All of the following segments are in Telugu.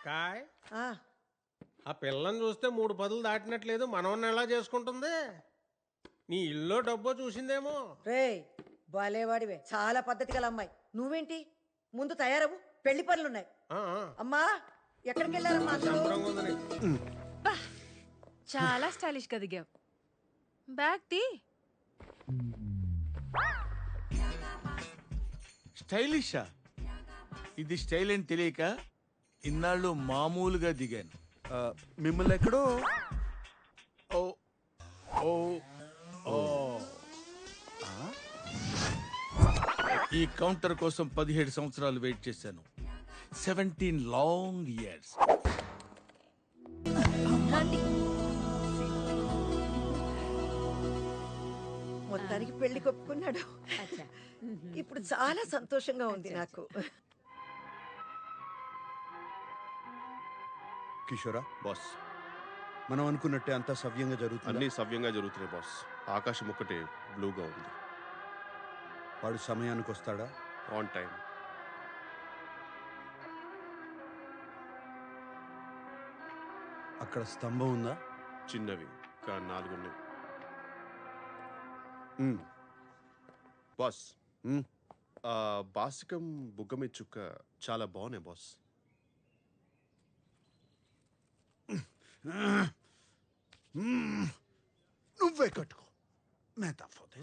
అక్కాయ్ ఆ, ఆ పిల్లని చూస్తే మూడు పదులు దాటినట్లేదు మనవన్ని ఎలా చేసుకుంటుంది? నీ ఇల్లు డబ్బో చూసిందేమో. రేయ్ బాలేవాడివే చాలా పద్ధతి గల అమ్మాయి. నువ్వేంటి? ముందు తయారవు పెళ్ళి పనులున్నాయి. ఆ, ఆ. అమ్మా ఎక్కడికి వెళ్ళారమ్మా. చాలా స్టైలిష్గా దిగావు. బ్యాగ్ తీ. స్టైలిషా? ఇది స్టైల్ అని తెలియక ఇన్నాళ్ళు మామూలుగా దిగాను. ఆ, మిమ్మల్ని ఎక్కడో ఓ ఓ ఓ. ఈ కౌంటర్ కోసం పదిహేడు సంవత్సరాలు వెయిట్ చేశాను. Seventeen long years. మొత్తానికి పెళ్ళి కొప్పుకున్నాడు. ఇప్పుడు చాలా సంతోషంగా ఉంది నాకు. కిషోరా? బాస్. మనం అనుకున్నట్టే అంతా సవ్యంగా జరుగుతుంది? అన్నీ సవ్యంగా జరుగుతున్నాయి బాస్. ఆకాశం ఒక్కటే బ్లూగా ఉంది. వాడు సమయానికి వస్తాడా? ఆన్ టైం అక్కడ స్తంభం ఉందా? చిన్నవి ఇంకా నాలుగు ఉన్నాయి. ఉమ్, బాస్. ఉమ్. ఆ బాసికం బుగ్గమి చుక్క చాలా బాగున్నాయి బాస్. నువ్వే కట్టుకో. మేతా ఫోదే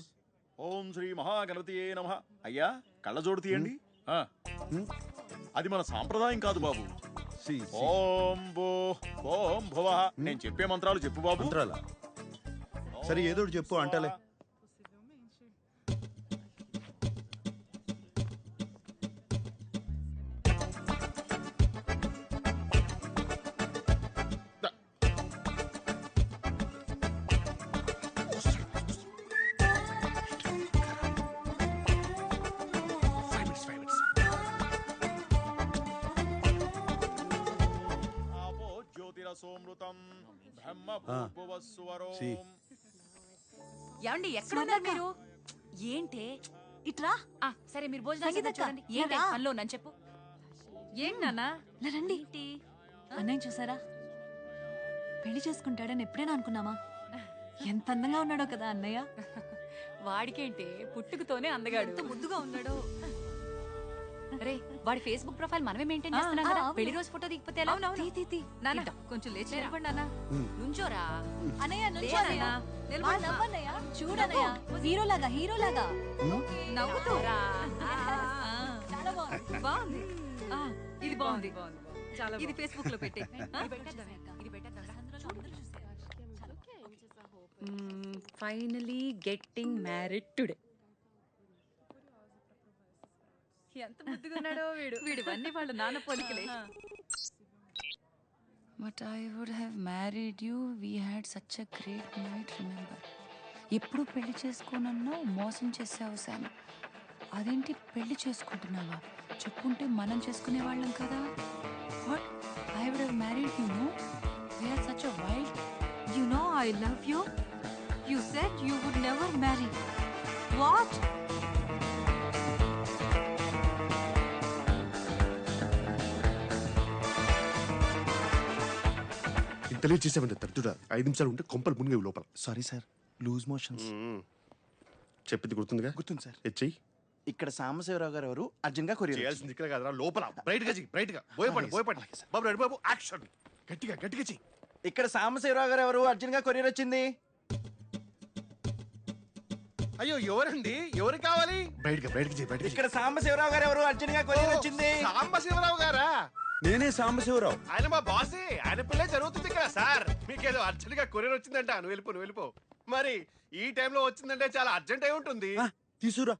ఓం శ్రీ మహాగణపతియే నమ. అయ్యా కళ్ళజోడు తీయండి. అది మన సాంప్రదాయం కాదు బాబు. ఓం భూ ఓం భువ. నేను చెప్పే మంత్రాలు చెప్పు బాబు. మంత్రాలా? సరే ఏదో చెప్పు అంటలే. ఏమండి ఎక్కడున్నారు మీరు? ఏంటే? ఇట్రా ఆ సరే మీరు భోజనం చూడండి. ఏంటి? రా. పనిలో నన్ను చెప్పు. ఏంటి నాన్నా? ఇలా రండి. అన్నయ్య చూసారా? పెళ్ళి చేసుకుంటాడని ఎప్పుడైనా అనుకున్నామా? ఎంత అందంగా ఉన్నాడో కదా అన్నయ్య. వాడికేంటే? పుట్టుకతోనే అందగాడు. ముద్దుగా ఉన్నాడో. రే వాడి ఫేస్బుక్ ప్రొఫైల్ మనమే మెయింటైన్ చేస్తున్నాం కదా. పెళ్ళి రోజు ఫోటో దిగిపోతే ఎలా? అవునవును. తీ తీ తీ. నాన్న. కొంచెం లేచి. నిలబడి నాన్న. నుంచోరా. అన్నయ్య లే నుంచో నాన్న. నిలబడు నవ్వన్నయ్య. చూడన్నయ్య హీరోలాగా హీరోలాగా. నవ్వుతూ. రా. చాలా బాగుంది. బాగుంది. ఆ, ఇది బాగుంది. చాలా ఇది ఫేస్బుక్లో పెట్టి. ఇది పెట్టేద్దాం రా. Finally getting married today. ఎంత ముద్దుగా ఉన్నాడో వీడు వీడివన్నీ వాళ్ళ నాన్న పోలికలే. But I would have married you we had such a great night remember ఎప్పుడు పెళ్ళి చేసుకోనన్నా మోసం చేసావు శామ్ అదేంటి పెళ్ళి చేసుకుంటున్నావా? చెప్పుంటే మనం చేసుకునే వాళ్ళం కదా what I would have married you no we're such a wild you know I love you you said you would never marry what చేసామంటే తట్టుడా ఐదు నిమిషాలు ఉంటే కొంపలు మునిగేవి లోపల. Sorry sir loose motions. చెప్పింది గుర్తుందిగా? గుర్తుంది సార్ హెచ్ఐ ఇక్కడ సాంబశివరావు గారు ఎవరు? అర్జున్గా కొరియర్ చేయాల్సింది ఇక్కడ కాదురా లోపల. బ్రైట్గా చెయ్యి బ్రైట్గా బోయపడి బోయపడి. బాబు రెడ్డి బాబు. యాక్షన్ గట్టిగా గట్టిగా చెయ్యి. ఇక్కడ సాంబశివరావు గారు ఎవరు? అర్జున్గా కొరియర్ వచ్చింది. అయ్యో ఎవరండి? ఎవరు కావాలి? బ్రైట్గా బ్రైట్గా చెయ్యి బ్రైట్ ఇక్కడ సాంబశివరావు గారు ఎవరు? అర్జున్గా కొరియర్ వచ్చింది. సాంబశివరావు గారా? నేనే సాంబశివరావు. ఆయన మా బాసే. ఆయన పిల్లే జరుగుతుంది ఇక్కడ సార్. మీకేదో అర్జెంట్గా కొరియర్ వచ్చిందంట. నువ్వు వెళ్ళిపో నువ్వు వెళ్ళిపో. మరి ఈ టైంలో వచ్చిందంటే చాలా అర్జెంట్ అయి ఉంటుంది. ఆ, తీసురా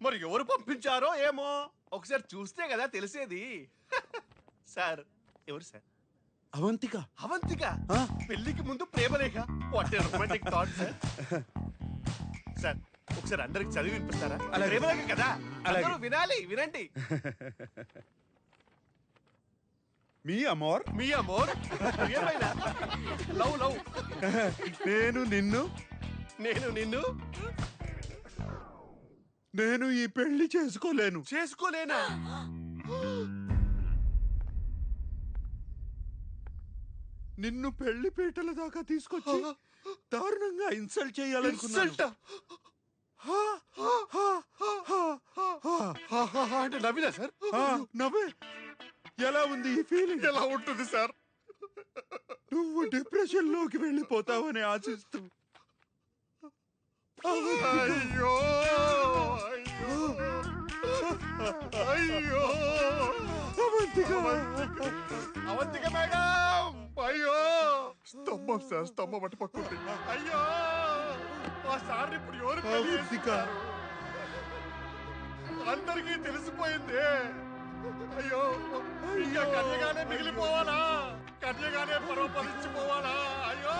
మరి ఎవరు పంపించారో ఏమో? ఒకసారి చూస్తే కదా తెలిసేది. సార్ ఎవరు సార్? అవంతిక. అవంతిక? ఆ? పెళ్ళికి ముందు ప్రేమలేఖ. What romantic thought sir sir ఒకసారి అందరికి చదివి వినిపిస్తారా? అలాగే. ప్రేమలేఖ కదా. అలాగే. అందరూ వినాలి వినండి. మీ అమోర్? మీ అమోర్? ఏమైనా లవ్ లవ్. నేను నిన్ను. నేను నిన్ను? నేను ఈ పెళ్ళి చేసుకోలేను. చేసుకోలేనా? నిన్ను పెళ్ళి పీటల దాకా తీసుకొచ్చి దారుణంగా ఇన్సల్ట్ చేయాలనుకున్నాను. ఇన్సల్ట్? హా, హా, హా, హా. అంటే నవ్వినా సార్? నవ్వే. ఎలా ఉంది ఈ ఫీలింగ్ ఎలా ఉంటుంది సార్? నువ్వు డిప్రెషన్లోకి వెళ్ళిపోతావని ఆశిస్తూ. అయ్యో అయ్యో. అయ్యో అవంతిక. అవంతిక మేడం అయ్యో. స్తంభం సార్ స్తంభం అటు పక్కుంది అయ్యో. ఆ సార్ ఇప్పుడు ఎవరు అవంతిక. అందరికీ తెలిసిపోయింది. అయ్యో ఇంకా కన్యగానే మిగిలిపోవాలా? కన్యగానే పరోపరించిపోవాలా అయ్యో!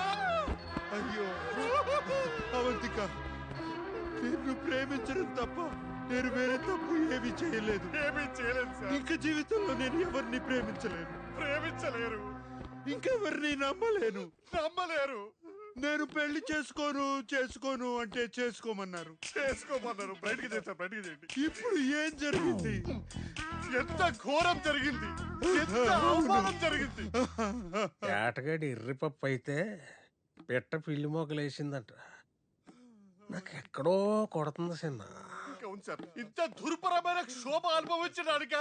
అయ్యో అవంతిక నిన్ను ప్రేమించడం తప్ప నేను వేరే తప్పు ఏమీ చేయలేదు. ఏమీ చేయలేదు సార్. ఇంక జీవితంలో నేను ఎవరిని ప్రేమించలేను? ప్రేమించలేరు. ఇంకెవరిని నమ్మలేను. నమ్మలేరు. నేను పెళ్ళి చేసుకోను చేసుకోను అంటే చేసుకోమన్నారు. చేసుకోమన్నారు. బయటికి చేస్తారు బయటికి చేయండి. ఇప్పుడు ఏం జరిగింది? ఎంత ఘోరం జరిగింది? ఎంత అవమానం జరిగింది? ఏటగాడి ఎర్రిపప్పు అయితే పిట్ట పిల్లి మొగలేసిందంట నాకు ఎక్కడో కొడుతుంది సార్. ఇంత దుర్భరమైన క్షోభ అనుభవించడానిక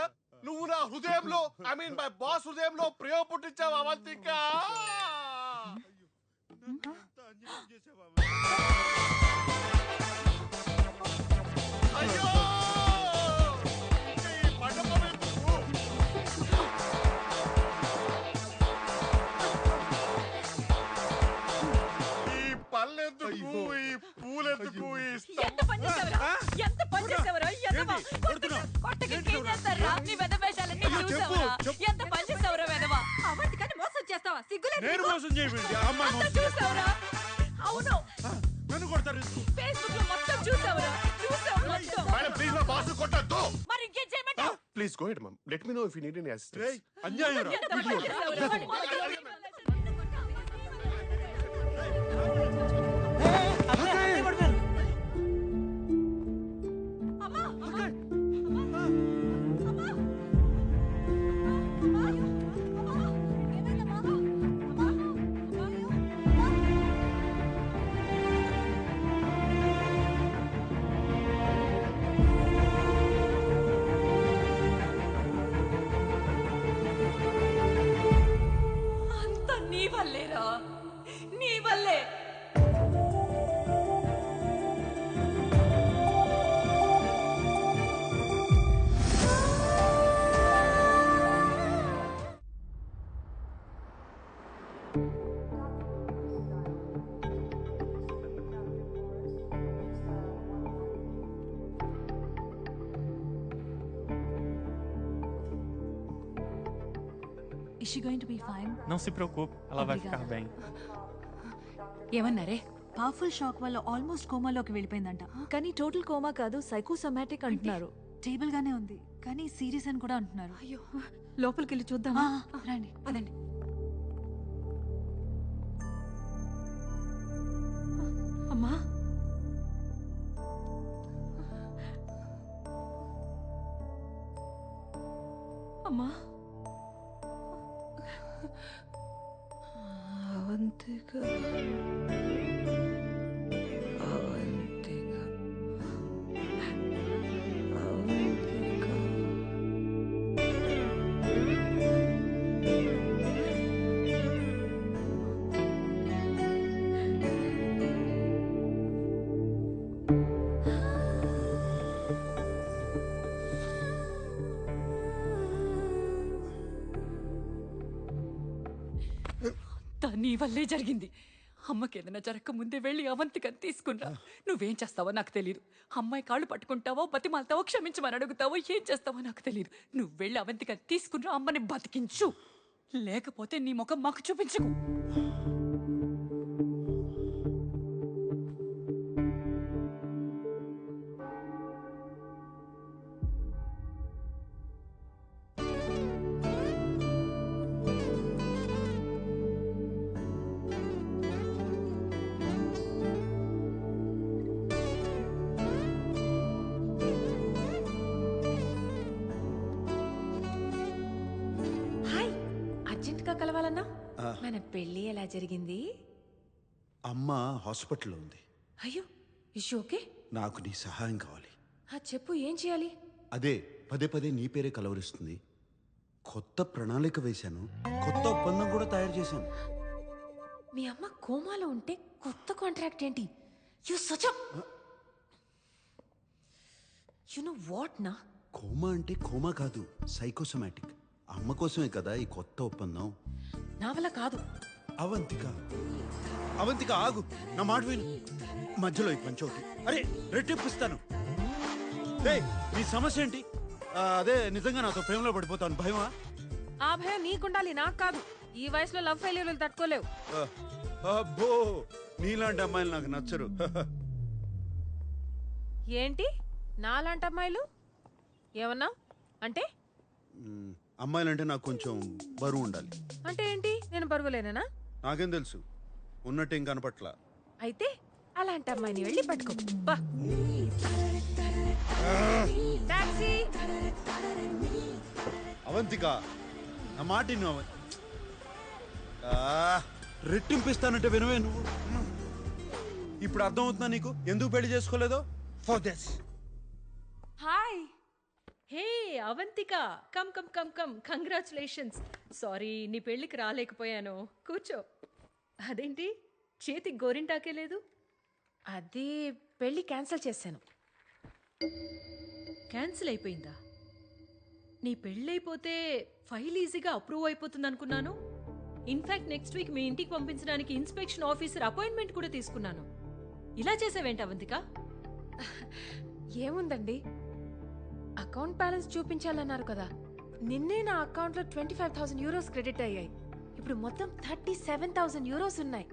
నువ్వు నా హృదయంలో ఐ మీన్ మై బాస్ హృదయంలో ప్రేమ పుట్టించావు అవంతిక? అన్యాయం చేసావా? అయ్యో. ఈ పూలెందుకు ఈ ఎంత పని చేసావురా? ఎంత పని చేసావురా? ఎదవ. ఏంటి? కొట్టక- కొట్టక ఇంకేం చేస్తారురా? నీ వెధ వేషాలన్నీ అయ్యో, చెప్పు, చూసావురా? చెప్పు. ఎంత పని చేసావురా వెధవ? అవంతికని మోసం చేస్తావా సిగ్గులేదు నేను? మోసం చేయబడింది ఆ అమ్మాయి అంతా మోసం చూసావురా అవును నన్ను కొడతారు ఫేస్బుక్లో మొత్తం చూసావురా చూసావు మొత్తం. మేడం ప్లీజ్ మా బాస్ కొట్టద్దు మరి ఇంకేం చేయమంటావు please go head mum let me know if you need any రేయ్, అసిస్టెన్స్ అన్యాయం రా. ఎంత పని చేసావురా? వాడి Hey, she going to be fine? Não se preocupe, ela vai Obrigada. ficar bem. ఏమన్నారే? పవర్ఫుల్ షాక్ వల్ల ఆల్మోస్ట్ కోమాలోకి వెళ్ళిపోయిందంట. కానీ టోటల్ కోమా కాదు సైకోసమాటిక్ అంటున్నారు. స్టేబుల్ గానే ఉంది. కానీ సీరియస్ అని కూడా అంటున్నారు. అయ్యో లోపలికి వెళ్ళి చూద్దామా? రండి. పదండి. అమ్మా. అమ్మా. నీ వల్లే జరిగింది. అమ్మకి ఏదైనా జరగక ముందే వెళ్ళి అవంతికని తీసుకున్నా నువ్వేం చేస్తావో నాకు తెలియదు అమ్మాయి కాళ్ళు పట్టుకుంటావో బతిమాలతావో క్షమించమని అడుగుతావో ఏం చేస్తావో నాకు తెలియదు నువ్వు వెళ్ళి అవంతికని తీసుకున్నా అమ్మని బతికించు. లేకపోతే నీ ముఖం మాకు చూపించకు. మన పెళ్ళి ఎలా జరిగింది? అమ్మ హాస్పిటల్లో ఉంది. అయ్యో ఇష్యూ ఓకే నాకు నీ సహాయం కావాలి. ఆ చెప్పు ఏం చేయాలి? అదే పదే పదే నీ పేరే కలవరిస్తుంది. కొత్త ప్రణాళిక వేశాను. కొత్త ఒప్పందం కూడా తయారు చేశాను. మీ అమ్మ కోమాలో ఉంటే కొత్త కాంట్రాక్ట్ ఏంటి? You such you know what నా కోమా అంటే కోమా కాదు సైకోసమాటిక్. అమ్మ కోసమే కదా ఈ కొత్త ఒప్పందం? నా వల్ల కాదు. అవంతిక. అవంతిక ఆగు. నా మాట విను. మధ్యలో ఈ పంచోటి అరే రెట్టిప్పిస్తాను ఏయ్, నీ సమస్య ఏంటి? ఆ, అదే నిజంగా నాతో ప్రేమలో పడిపోతాను భయమా? ఆ భయం నీకుండాలి నాకు కాదు. ఈ వయసులో లవ్ ఫెయిల్యూర్లు తట్టుకోలేవు. ఆ, అబ్బో నీలాంటి అమ్మాయిలు నాకు నచ్చరు. ఏంటి? నాలాంటి అమ్మాయిలు? ఏమన్నా? అంటే? మ్, అమ్మాయిలంటే నాకు కొంచెం బరువు ఉండాలి. అంటే ఏంటి? నేను బరువులేనా నాకేం తెలుసు. ఉన్నట్టేం కనపట్ల. అయితే అలాంటి అమ్మాయిని వెళ్ళి పట్టుకో. బా. టాక్సీ. అవంతిక నా మాట విను అవ- ఆ, రెట్టింపిస్తానంటే వినవే నువ్వు. ఇప్పుడు అర్థమవుతుందా నీకు? ఎందుకు పెళ్ళి చేసుకోలేదో? For this hi hey Avantika come come come come congratulations. Sorry నీ పెళ్ళికి రాలేకపోయాను. కూర్చో. అదేంటి? చేతికి గోరింటాకే లేదు? అది పెళ్ళి క్యాన్సిల్ చేశాను. క్యాన్సిల్ అయిపోయిందా? నీ పెళ్ళైపోతే ఫైల్ ఈజీగా అప్రూవ్ అయిపోతుంది అనుకున్నాను ఇన్ఫాక్ట్ నెక్స్ట్ వీక్ మీ ఇంటికి పంపించడానికి ఇన్స్పెక్షన్ ఆఫీసర్ అపాయింట్మెంట్ కూడా తీసుకున్నాను. ఇలా చేసావేంటి అవంతిక? ఏముందండి? అకౌంట్ బ్యాలెన్స్ చూపించాలన్నారు కదా. నిన్నే నా అకౌంట్లో twenty five thousand euros credit అయ్యాయి. ఇప్పుడు మొత్తం థర్టీ సెవెన్ థౌసండ్ యూరోస్ ఉన్నాయి.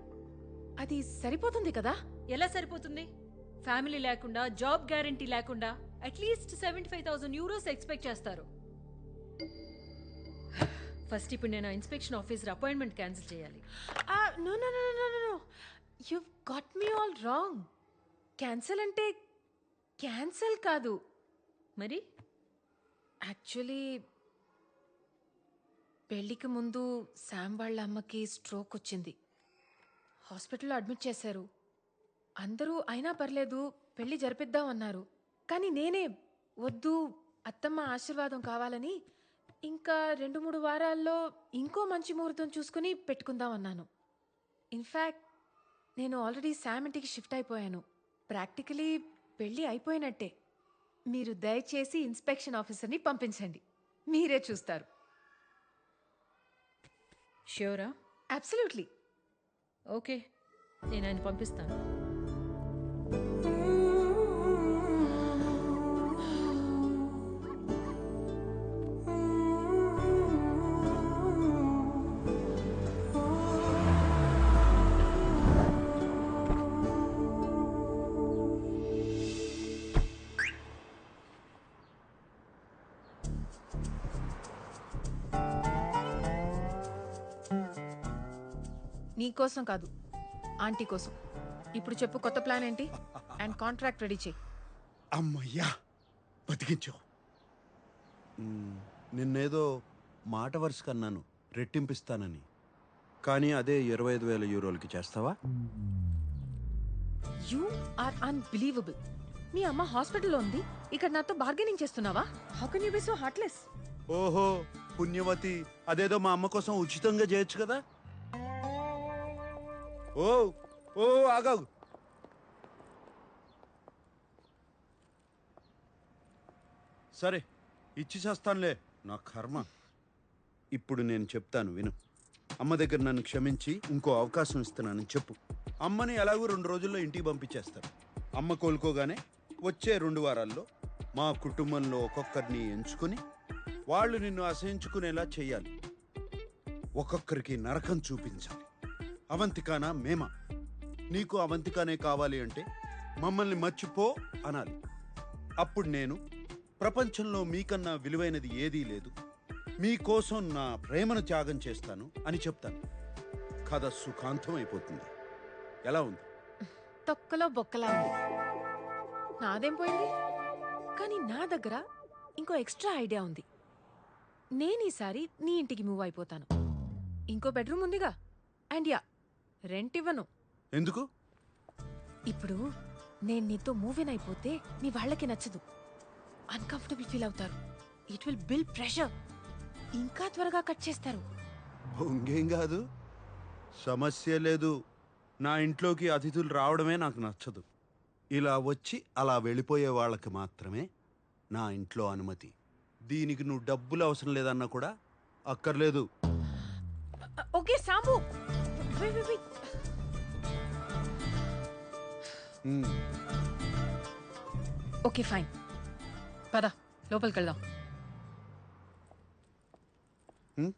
అది సరిపోతుంది కదా? ఎలా సరిపోతుంది? ఫ్యామిలీ లేకుండా జాబ్ గ్యారంటీ లేకుండా at least seventy five thousand euros expect చేస్తారు. ఫస్ట్ ఇప్పుడు నేను ఇన్స్పెక్షన్ ఆఫీసర్ అపాయింట్మెంట్ క్యాన్సిల్ చేయాలి. No no no no no you got me all wrong cancel అంటే క్యాన్సిల్ కాదు. మరి? యాక్చువల్లీ పెళ్ళికి ముందు శామ్ వాళ్ళ అమ్మకి స్ట్రోక్ వచ్చింది. హాస్పిటల్లో అడ్మిట్ చేశారు. అందరూ అయినా పర్లేదు పెళ్ళి జరిపిద్దాం అన్నారు. కానీ నేనే వద్దు అత్తమ్మ ఆశీర్వాదం కావాలని ఇంకా రెండు మూడు వారాల్లో ఇంకో మంచి ముహూర్తం చూసుకుని పెట్టుకుందాం అన్నాను. ఇన్ఫ్యాక్ట్ నేను ఆల్రెడీ శామ్ ఇంటికి షిఫ్ట్ అయిపోయాను. ప్రాక్టికలీ పెళ్ళి అయిపోయినట్టే. మీరు దయచేసి ఇన్స్పెక్షన్ ఆఫీసర్ని పంపించండి. మీరే చూస్తారు. ష్యూరా అబ్సల్యూట్లీ ఓకే నేను ఆయన పంపిస్తాను. నీ కోసం కాదు ఆంటీ కోసం. ఇప్పుడు చెప్పు కొత్త ప్లాన్ ఏంటి? అండ్ కాంట్రాక్ట్ రెడీ చేయి. అమ్మయ్యా బతికించావు మ్, నిన్నేదో మాట వరుస కన్నాను రెట్టింపిస్తానని. కానీ అదే ఇరవై ఐదు వేల యూరోలకి చేస్తావా? యూ ఆర్ అన్బిలీవబుల్ మీ అమ్మ హాస్పిటల్లో ఉంది ఇక్కడ నాతో బార్గెనింగ్ చేస్తున్నావా? How can you be so heartless ఓహో పుణ్యవతి అదేదో మా అమ్మ కోసం ఉచితంగా చేయొచ్చు కదా? ఓ ఓ ఆగాగు. సరే ఇచ్చి చేస్తానులే. నా కర్మ. ఇప్పుడు నేను చెప్తాను విను. అమ్మ దగ్గర నన్ను క్షమించి ఇంకో అవకాశం ఇస్తున్నానని చెప్పు. అమ్మని ఎలాగో రెండు రోజుల్లో ఇంటికి పంపించేస్తారు. అమ్మ కోలుకోగానే వచ్చే రెండు వారాల్లో మా కుటుంబంలో ఒక్కొక్కరిని ఎంచుకొని వాళ్ళు నిన్ను అసహించుకునేలా చేయాలి ఒక్కొక్కరికి నరకం చూపించాలి. అవంతికానా మేమా? నీకు అవంతికానే కావాలి అంటే మమ్మల్ని మర్చిపో అనాలి. అప్పుడు నేను ప్రపంచంలో మీకన్నా విలువైనది ఏదీ లేదు. మీకోసం నా ప్రేమను త్యాగం చేస్తాను అని చెప్తాను. కథ సుఖాంతం అయిపోతుంది. ఎలా ఉంది? తొక్కలో బొక్కలా ఉంది. నాదేం పోయింది? కానీ నా దగ్గర ఇంకో ఎక్స్ట్రా ఐడియా ఉంది. నేను ఈసారి నీ ఇంటికి మూవ్ అయిపోతాను. ఇంకో బెడ్రూమ్ ఉందిగా. అండ్ యా రెంట్ ఇవ్వను ఎందుకు? ఇప్పుడు నేను నీతో మూవ్ అయిపోతే మీ వాళ్ళకి నచ్చదు. అన్కంఫర్టబుల్ ఫీల్ అవుతారు. ఇట్ విల్ బిల్ ప్రెషర్ ఇంకా త్వరగా కట్ చేస్తారు. ఇంకేం కాదు. సమస్య లేదు. నా ఇంట్లోకి అతిథులు రావడమే నాకు నచ్చదు. ఇలా వచ్చి అలా వెళ్ళిపోయే వాళ్ళకి మాత్రమే నా ఇంట్లో అనుమతి. దీనికి నువ్వు డబ్బులు అవసరం లేదన్నా కూడా అక్కర్లేదు. ఓకే సాంబు. ఓకే ఫైన్ పద లోపలికి వెళ్దాం. ఉమ్.